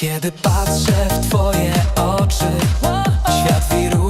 Kiedy patrzę w twoje oczy Świat wiruje.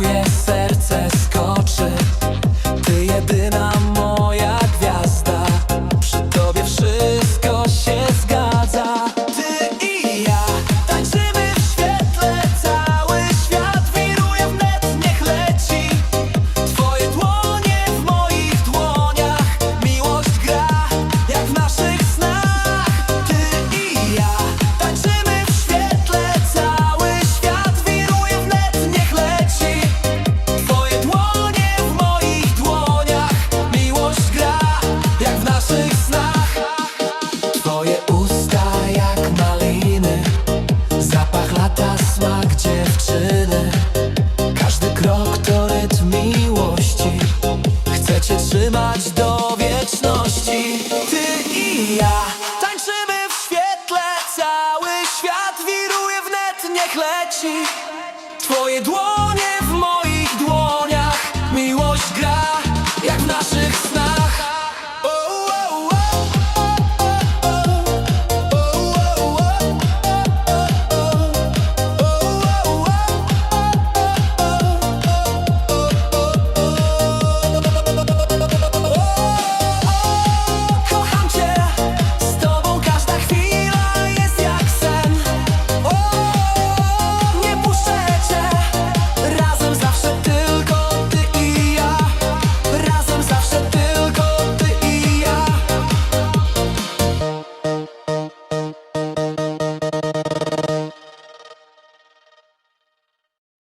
Chcę cię trzymać do wieczności. Ty i ja Tańczymy w świetle Cały świat wiruje w Niech leci. Twoje dłonie